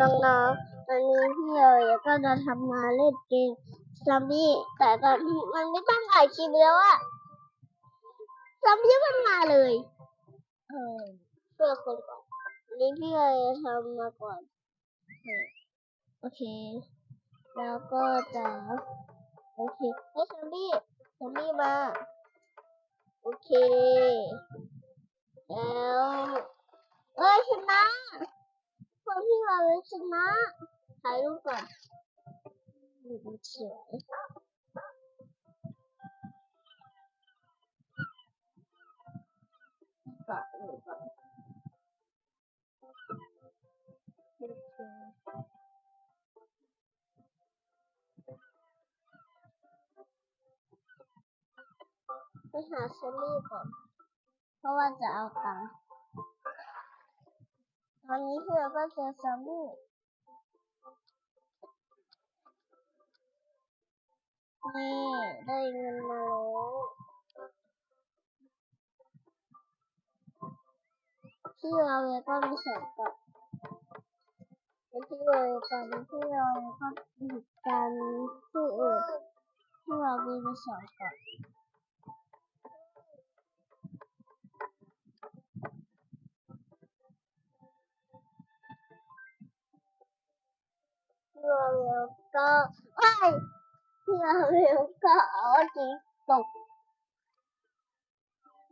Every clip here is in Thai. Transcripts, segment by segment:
น้องๆวันนี้พี่เอ๋ยก็จะทำมาเล่นเกมซอมบี้แต่ตอนนี้มันไม่ต้องถ่ายคลิปแล้วอะซอมบี้มันมาเลยเออเพื่อคนก่อนนี้พี่เอ๋ยทำมาก่อนโอเค แล้วก็จะโอเคเฮ้ซอมบี้ซอมบี้มา โอเค แล้วเอ้ยชนะคน ที่เราเลยชนะถ่ายรูปก่อนรูป ตังค์ตอนนี้เพื่อก็เจอซอมบี้นี่ได้เงินมาแล้วที่เราเลยก็มีแสนก่อนที่เราตอนที่เราก็หยุดการที่อื่นที่เรามีไปสงก่อ นที่เร็วก็เอ้ยที่เร็วก็เอาจริงตก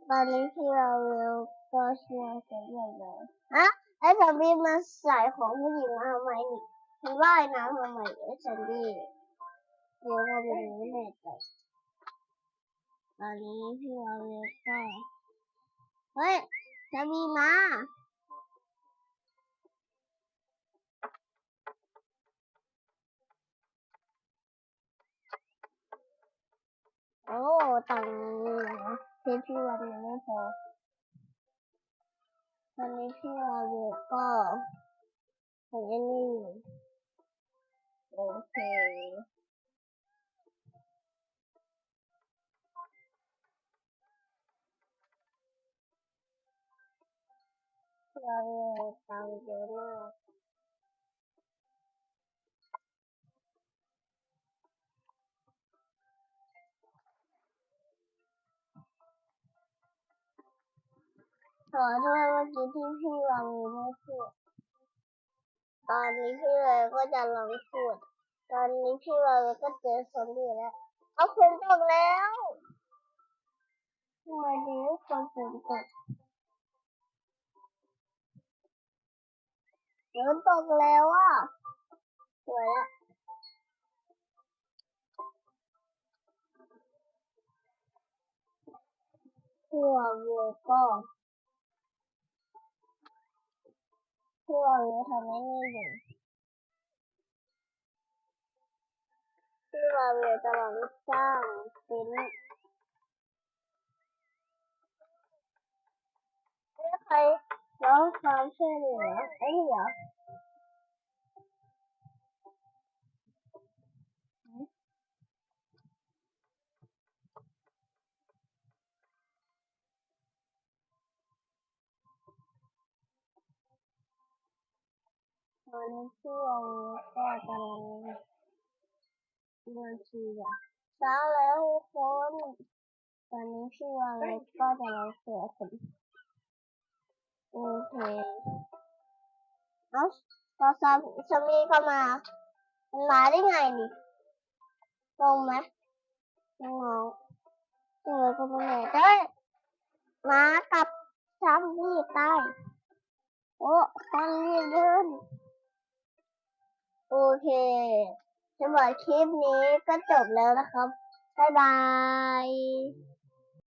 ตอนนี้ที่เราเร็วก็เช่วยกันใหญ่เลยฮะไอ้ซอมบี้มาใส่ของผู้หญิงมาทำไมนี่มันว่ายน้ำทำไมไอ้ซอมบี้เดี๋ยวเราไปดูแน่ใจตอนนี้ที่เราเร็วก็เฮ้ยซอมบี้มา โอ้ตังค์เพื่พี่วันยังไม่พอตอนนี้พี่เราเด็กก็ของอันนี้อยู่โอเคเราตัง ขอโทษเมื่อกี้ที่พี่วางมือไม่พูด ตอนนี้พี่เลยก็จะลองพูด ตอนนี้พี่เลยก็เจอซอมบี้แล้วเอาฝนตกแล้วทำไมดีคนฝนตกฝนตกแล้วอะสวยละพี่เราก็ พี่เราเลยทำให้นี่อยู่พี่เราเลยกำลังสร้างปิ้นไม่ใครร้องความช่วยเหลือไอ้เหรอ นนี้ช่วงก็กำลังเดินชีอะเช้าแล้วทุกคนตอนนี้ช่วงก็จะมาเสือผมโอเคเอ้าตอนซาซามีเข้ามามันมาได้ไงนี่ตรงไหมน้องๆเออก็ไม่แน่เด้มากับซามีใต้โอ้ซามีเดิน โอเคสำหรับคลิปนี้ก็จบแล้วนะครับ บ๊ายบาย